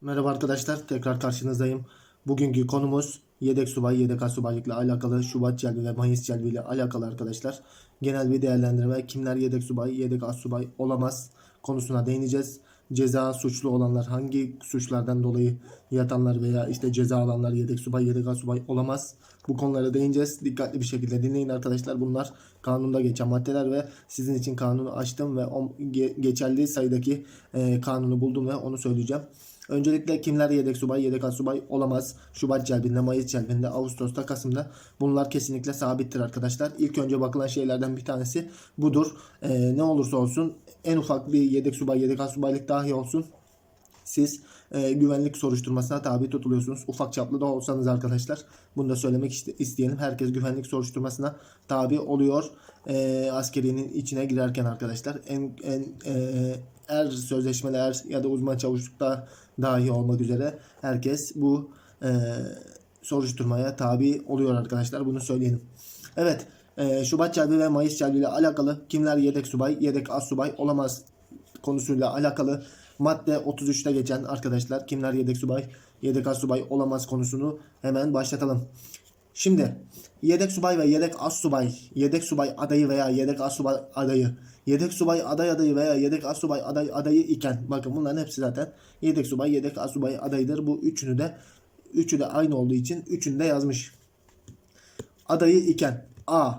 Merhaba arkadaşlar, tekrar karşınızdayım. Bugünkü konumuz yedek subay, yedek asubaylıkla alakalı, Şubat celbi ve Mayıs celbi ile alakalı arkadaşlar. Genel bir değerlendirme, kimler yedek subay, yedek asubay olamaz konusuna değineceğiz. Ceza suçlu olanlar, hangi suçlardan dolayı yatanlar veya işte ceza alanlar yedek subay, yedek asubay olamaz. Bu konulara değineceğiz. Dikkatli bir şekilde dinleyin arkadaşlar. Bunlar kanunda geçen maddeler ve sizin için kanunu açtım ve geçerli sayıdaki kanunu buldum ve onu söyleyeceğim. Öncelikle kimler yedek subay, yedek asubay olamaz. Şubat celbinde, Mayıs celbinde, Ağustos'ta, Kasım'da bunlar kesinlikle sabittir arkadaşlar. İlk önce bakılan şeylerden bir tanesi budur. Ee, ne olursa olsun en ufak bir yedek subay, yedek asubaylık dahi olsun siz e, güvenlik soruşturmasına tabi tutuluyorsunuz. Ufak çaplı da olsanız arkadaşlar. Bunu da söylemek iste- isteyelim. Herkes güvenlik soruşturmasına tabi oluyor. E, askerinin içine girerken arkadaşlar. En, en e, er sözleşmeler ya da uzman çavuşlukta dahi olmak üzere herkes bu e, soruşturmaya tabi oluyor arkadaşlar. Bunu söyleyelim. Evet. e, Şubat Celbi ve Mayıs Celbi ile alakalı kimler yedek subay, yedek as subay olamaz konusuyla alakalı madde 33'te geçen arkadaşlar kimler yedek subay, yedek as subay olamaz konusunu hemen başlatalım. Şimdi yedek subay ve yedek as subay, yedek subay adayı veya yedek as subay adayı, yedek subay aday adayı veya yedek as subay aday adayı iken bakın bunların hepsi zaten yedek subay, yedek as subay adayıdır. Bu üçünü de üçü de aynı olduğu için üçünü de yazmış. Adayı iken A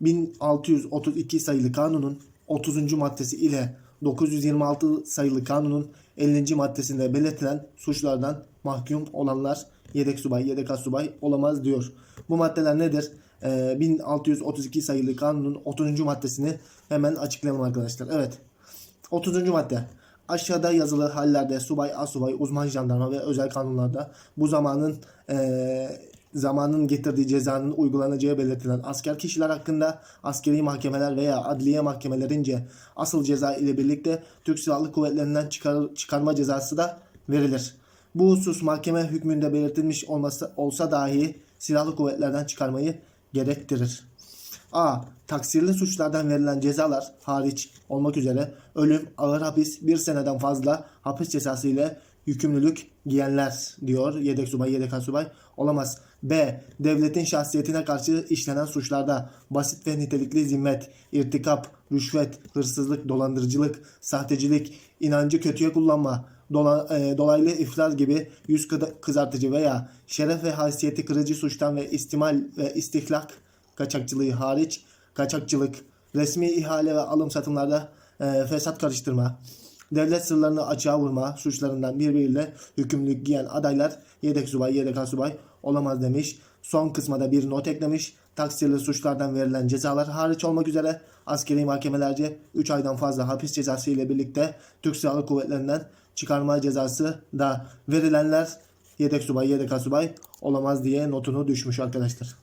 1632 sayılı kanunun 30. maddesi ile 926 sayılı kanunun 50. maddesinde belirtilen suçlardan mahkum olanlar yedek subay, yedek asubay olamaz diyor. Bu maddeler nedir? Ee, 1632 sayılı kanunun 30. maddesini hemen açıklayalım arkadaşlar. Evet. 30. madde. Aşağıda yazılı hallerde subay, asubay, uzman jandarma ve özel kanunlarda bu zamanın eee, zamanın getirdiği cezanın uygulanacağı belirtilen asker kişiler hakkında askeri mahkemeler veya adliye mahkemelerince asıl ceza ile birlikte Türk Silahlı Kuvvetleri'nden çıkar, çıkarma cezası da verilir. Bu husus mahkeme hükmünde belirtilmiş olması olsa dahi silahlı kuvvetlerden çıkarmayı gerektirir. A. Taksirli suçlardan verilen cezalar hariç olmak üzere ölüm, ağır hapis, bir seneden fazla hapis cezası ile yükümlülük giyenler diyor yedek subay, yedek asubay olamaz. B. Devletin şahsiyetine karşı işlenen suçlarda basit ve nitelikli zimmet, irtikap, rüşvet, hırsızlık, dolandırıcılık, sahtecilik, inancı kötüye kullanma, dola- e, dolaylı iflas gibi yüz kızartıcı veya şeref ve haysiyeti kırıcı suçtan ve istimal ve istihlak kaçakçılığı hariç kaçakçılık, resmi ihale ve alım satımlarda e, fesat karıştırma, devlet sırlarını açığa vurma suçlarından birbiriyle hükümlülük giyen adaylar yedek subay, yedek asubay olamaz demiş. Son kısma da bir not eklemiş. Taksirli suçlardan verilen cezalar hariç olmak üzere askeri mahkemelerce 3 aydan fazla hapis cezası ile birlikte Türk Silahlı Kuvvetleri'nden çıkarma cezası da verilenler yedek subay, yedek asubay olamaz diye notunu düşmüş arkadaşlar.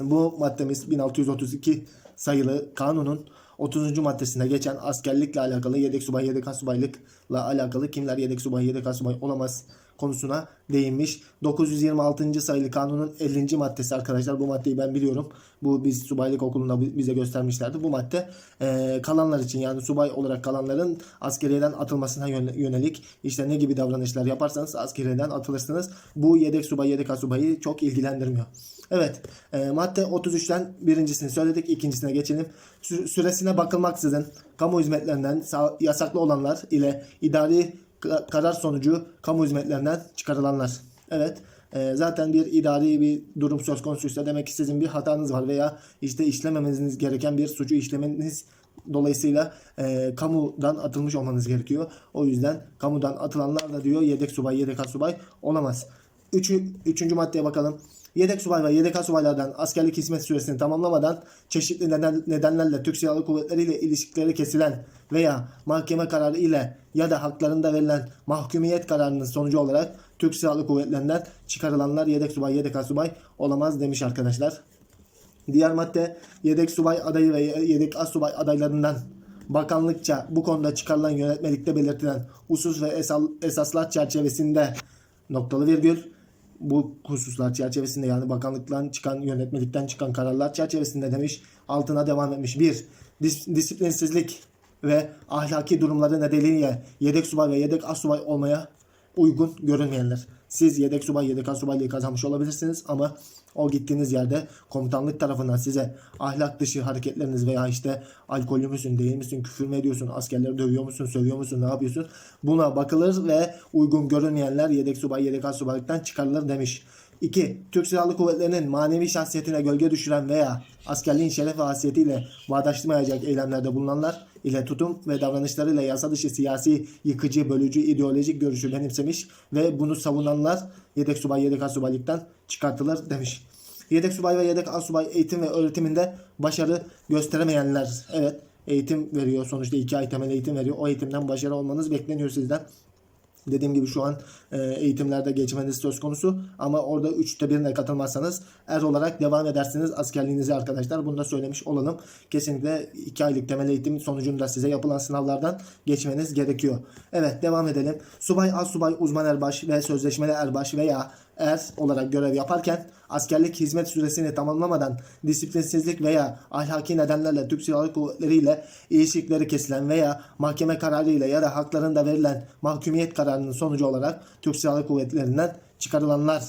Bu maddemiz 1632 sayılı kanunun 30. maddesinde geçen askerlikle alakalı yedek subay yedek asubaylıkla alakalı kimler yedek subay yedek asubay olamaz konusuna değinmiş. 926. sayılı kanunun 50. maddesi arkadaşlar bu maddeyi ben biliyorum. Bu biz subaylık okulunda bi- bize göstermişlerdi. Bu madde eee, kalanlar için yani subay olarak kalanların askeriyeden atılmasına yön- yönelik işte ne gibi davranışlar yaparsanız askeriyeden atılırsınız. Bu yedek subay yedek asubayı çok ilgilendirmiyor. Evet e, madde 33'ten birincisini söyledik ikincisine geçelim. Sü- süresine bakılmaksızın kamu hizmetlerinden sa- yasaklı olanlar ile idari ka- karar sonucu kamu hizmetlerinden çıkarılanlar. Evet e, zaten bir idari bir durum söz konusuysa demek ki sizin bir hatanız var veya işte işlememeniz gereken bir suçu işlemeniz Dolayısıyla e, kamudan atılmış olmanız gerekiyor. O yüzden kamudan atılanlar da diyor yedek subay, yedek asubay olamaz. Üçü, üçüncü maddeye bakalım. Yedek subay ve yedek asubaylardan askerlik hizmet süresini tamamlamadan çeşitli neden, nedenlerle Türk Silahlı Kuvvetleri ile ilişkileri kesilen veya mahkeme kararı ile ya da haklarında verilen mahkumiyet kararının sonucu olarak Türk Silahlı Kuvvetlerinden çıkarılanlar yedek subay, yedek asubay olamaz demiş arkadaşlar. Diğer madde yedek subay adayı ve yedek asubay adaylarından bakanlıkça bu konuda çıkarılan yönetmelikte belirtilen husus ve esaslar çerçevesinde noktalı virgül bu hususlar çerçevesinde yani bakanlıktan çıkan yönetmelikten çıkan kararlar çerçevesinde demiş altına devam etmiş. Bir dis- disiplinsizlik ve ahlaki durumları nedeniyle yedek subay ve yedek asubay olmaya uygun görünmeyenler. Siz yedek subay, yedek asubaylığı kazanmış olabilirsiniz ama o gittiğiniz yerde komutanlık tarafından size ahlak dışı hareketleriniz veya işte alkollü müsün, değil misin, küfür mü ediyorsun, askerleri dövüyor musun, sövüyor musun, ne yapıyorsun? Buna bakılır ve uygun görünmeyenler yedek subay, yedek asubaylıktan çıkarılır demiş. 2. Türk Silahlı Kuvvetleri'nin manevi şahsiyetine gölge düşüren veya askerliğin şeref ve hasiyetiyle bağdaştırmayacak eylemlerde bulunanlar ile tutum ve davranışlarıyla yasa dışı siyasi, yıkıcı, bölücü, ideolojik görüşü benimsemiş ve bunu savunanlar yedek subay, yedek asubaylıktan çıkartılır demiş. Yedek subay ve yedek asubay eğitim ve öğretiminde başarı gösteremeyenler. Evet eğitim veriyor. Sonuçta iki ay temel eğitim veriyor. O eğitimden başarı olmanız bekleniyor sizden. Dediğim gibi şu an e, eğitimlerde geçmeniz söz konusu ama orada üçte birine katılmazsanız er olarak devam edersiniz askerliğinizi arkadaşlar. Bunu da söylemiş olalım. Kesinlikle iki aylık temel eğitim sonucunda size yapılan sınavlardan geçmeniz gerekiyor. Evet devam edelim. Subay, assubay, uzman erbaş ve sözleşmeli erbaş veya er olarak görev yaparken askerlik hizmet süresini tamamlamadan disiplinsizlik veya ahlaki nedenlerle Türk Silahlı Kuvvetleri ile ilişkileri kesilen veya mahkeme kararı ile ya da haklarında verilen mahkumiyet kararının sonucu olarak Türk Silahlı Kuvvetleri'nden çıkarılanlar.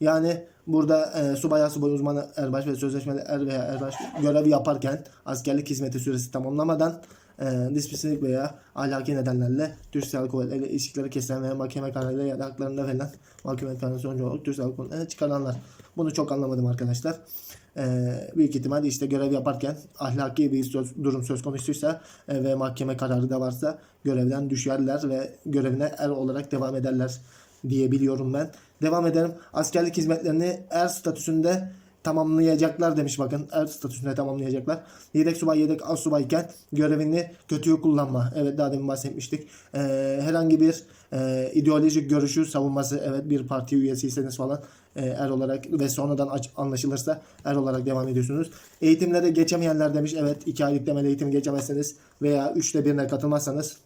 Yani burada e, subay, subay uzmanı erbaş ve sözleşmeli er veya erbaş görevi yaparken askerlik hizmeti süresi tamamlamadan e, disiplinsizlik veya ahlaki nedenlerle Kuvvetleri ile ilişkileri kesilen veya mahkeme kararıyla ya da haklarında verilen mahkeme kararı sonucu olarak Silahlı Kuvvetleri'ne çıkarılanlar. Bunu çok anlamadım arkadaşlar. E, büyük ihtimal işte görev yaparken ahlaki bir söz, durum söz konusuysa e, ve mahkeme kararı da varsa görevden düşerler ve görevine er olarak devam ederler diye biliyorum ben. Devam edelim. Askerlik hizmetlerini er statüsünde tamamlayacaklar demiş bakın. Er statüsünde tamamlayacaklar. Yedek subay, yedek az subayken görevini kötüye kullanma. Evet daha demin bahsetmiştik. Ee, herhangi bir e, ideolojik görüşü savunması. Evet bir parti üyesiyseniz falan e, er olarak ve sonradan aç- anlaşılırsa er olarak devam ediyorsunuz. Eğitimlere geçemeyenler demiş. Evet iki aylık temel eğitim geçemezseniz veya üçte birine katılmazsanız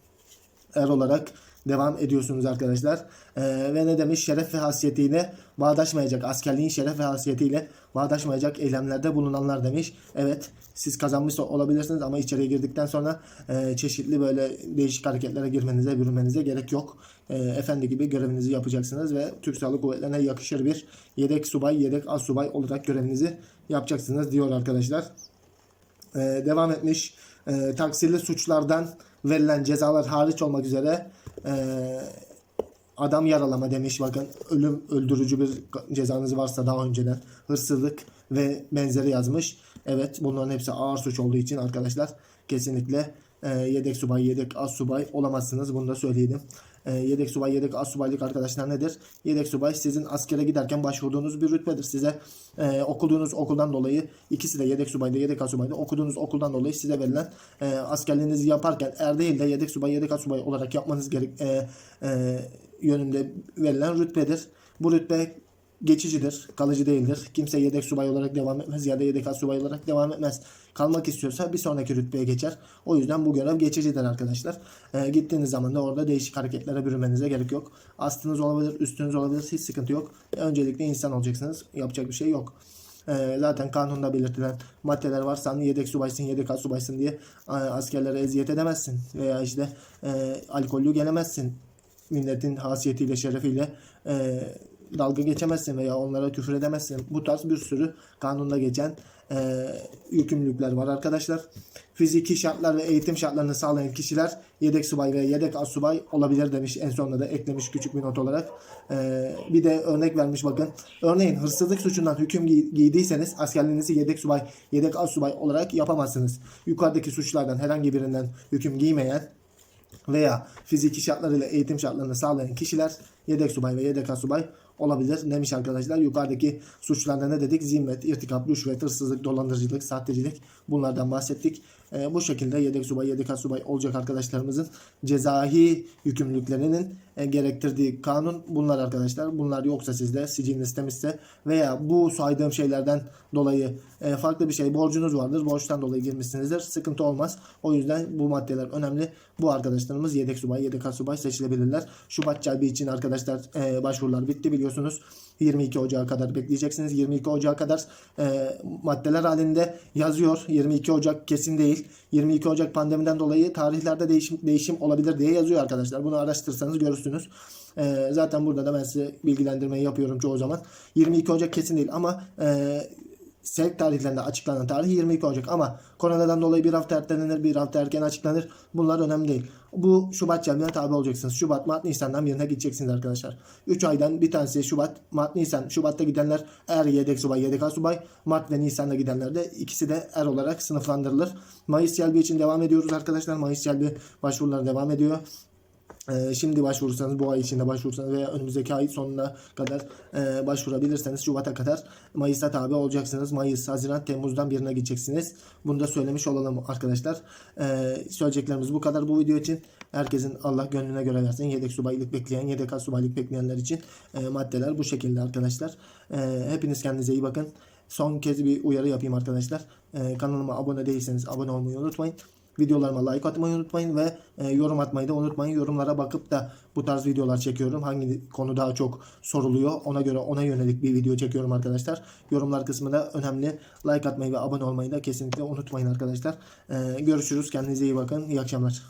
er olarak devam ediyorsunuz arkadaşlar. Ee, ve ne demiş? Şeref ve hasiyetiyle bağdaşmayacak, askerliğin şeref ve hasiyetiyle bağdaşmayacak eylemlerde bulunanlar demiş. Evet siz kazanmış olabilirsiniz ama içeriye girdikten sonra e, çeşitli böyle değişik hareketlere girmenize, bürünmenize gerek yok. E, efendi gibi görevinizi yapacaksınız ve Türk Silahlı Kuvvetleri'ne yakışır bir yedek subay, yedek az subay olarak görevinizi yapacaksınız diyor arkadaşlar. Ee, devam etmiş. Ee, taksirli suçlardan verilen cezalar hariç olmak üzere ee, adam yaralama demiş bakın ölüm öldürücü bir cezanız varsa daha önceden hırsızlık ve benzeri yazmış. Evet bunların hepsi ağır suç olduğu için arkadaşlar kesinlikle ee, yedek subay yedek az subay olamazsınız bunu da söyleyelim. Ee, yedek subay yedek az subaylık arkadaşlar nedir? Yedek subay sizin askere giderken başvurduğunuz bir rütbedir. Size e, okuduğunuz okuldan dolayı ikisi de yedek subayda yedek az subayda okuduğunuz okuldan dolayı size verilen e, askerliğinizi yaparken er değil de yedek subay yedek az subay olarak yapmanız gerek e, e, yönünde verilen rütbedir. Bu rütbe geçicidir, kalıcı değildir. Kimse yedek subay olarak devam etmez ya da yedek az subay olarak devam etmez. Kalmak istiyorsa bir sonraki rütbeye geçer. O yüzden bu görev geçicidir arkadaşlar. Ee, gittiğiniz zaman da orada değişik hareketlere bürünmenize gerek yok. Astınız olabilir, üstünüz olabilir, hiç sıkıntı yok. Öncelikle insan olacaksınız. Yapacak bir şey yok. Ee, zaten kanunda belirtilen maddeler var. Sen yedek subaysın, yedek az subaysın diye e, askerlere eziyet edemezsin. Veya işte e, alkollü gelemezsin. Milletin hasiyetiyle, şerefiyle e, dalga geçemezsin veya onlara küfür edemezsin. Bu tarz bir sürü kanunda geçen e, yükümlülükler var arkadaşlar. Fiziki şartlar ve eğitim şartlarını sağlayan kişiler yedek subay ve yedek az subay olabilir demiş. En sonunda da eklemiş küçük bir not olarak. E, bir de örnek vermiş bakın. Örneğin hırsızlık suçundan hüküm giy- giydiyseniz askerliğinizi yedek subay, yedek az subay olarak yapamazsınız. Yukarıdaki suçlardan herhangi birinden hüküm giymeyen veya fiziki şartlarıyla eğitim şartlarını sağlayan kişiler yedek subay ve yedek asubay olabilir demiş arkadaşlar. Yukarıdaki suçlarda ne dedik? Zimmet, irtikap, rüşvet, hırsızlık, dolandırıcılık, sahtecilik bunlardan bahsettik. Ee, bu şekilde yedek subay, yedek asubay olacak arkadaşlarımızın cezahi yükümlülüklerinin e, gerektirdiği kanun bunlar arkadaşlar. Bunlar yoksa sizde siciliniz temizse veya bu saydığım şeylerden dolayı e, farklı bir şey borcunuz vardır. Borçtan dolayı girmişsinizdir. Sıkıntı olmaz. O yüzden bu maddeler önemli. Bu arkadaşlarımız yedek subay, yedek asubay seçilebilirler. Şubat Celbi için arkadaşlar e, başvurular bitti biliyorsunuz. Biliyorsunuz. 22 Ocağı kadar bekleyeceksiniz. 22 Ocağı kadar e, maddeler halinde yazıyor. 22 Ocak kesin değil. 22 Ocak pandemiden dolayı tarihlerde değişim, değişim olabilir diye yazıyor arkadaşlar. Bunu araştırırsanız görürsünüz. E, zaten burada da ben size bilgilendirmeyi yapıyorum çoğu zaman. 22 Ocak kesin değil ama e, sevk tarihlerinde açıklanan tarih 22 Ocak ama koronadan dolayı bir hafta ertelenir, bir hafta erken açıklanır. Bunlar önemli değil. Bu Şubat celbine tabi olacaksınız. Şubat, Mart, Nisan'dan birine gideceksiniz arkadaşlar. 3 aydan bir tanesi Şubat, Mart, Nisan. Şubat'ta gidenler er yedek subay, yedek subay. Mart ve Nisan'da gidenler de ikisi de er olarak sınıflandırılır. Mayıs celbi için devam ediyoruz arkadaşlar. Mayıs celbi başvuruları devam ediyor. Ee, şimdi başvurursanız bu ay içinde başvurursanız veya önümüzdeki ay sonuna kadar e, başvurabilirseniz Şubat'a kadar Mayıs'a tabi olacaksınız. Mayıs, Haziran, Temmuz'dan birine gideceksiniz. Bunu da söylemiş olalım arkadaşlar. Ee, söyleyeceklerimiz bu kadar bu video için. Herkesin Allah gönlüne göre versin. Yedek subaylık bekleyen, yedek subaylık bekleyenler için e, maddeler bu şekilde arkadaşlar. Ee, hepiniz kendinize iyi bakın. Son kez bir uyarı yapayım arkadaşlar. Kanalıma abone değilseniz abone olmayı unutmayın. Videolarıma like atmayı unutmayın ve e, yorum atmayı da unutmayın. Yorumlara bakıp da bu tarz videolar çekiyorum. Hangi konu daha çok soruluyor ona göre ona yönelik bir video çekiyorum arkadaşlar. Yorumlar kısmı da önemli. Like atmayı ve abone olmayı da kesinlikle unutmayın arkadaşlar. E, görüşürüz. Kendinize iyi bakın. İyi akşamlar.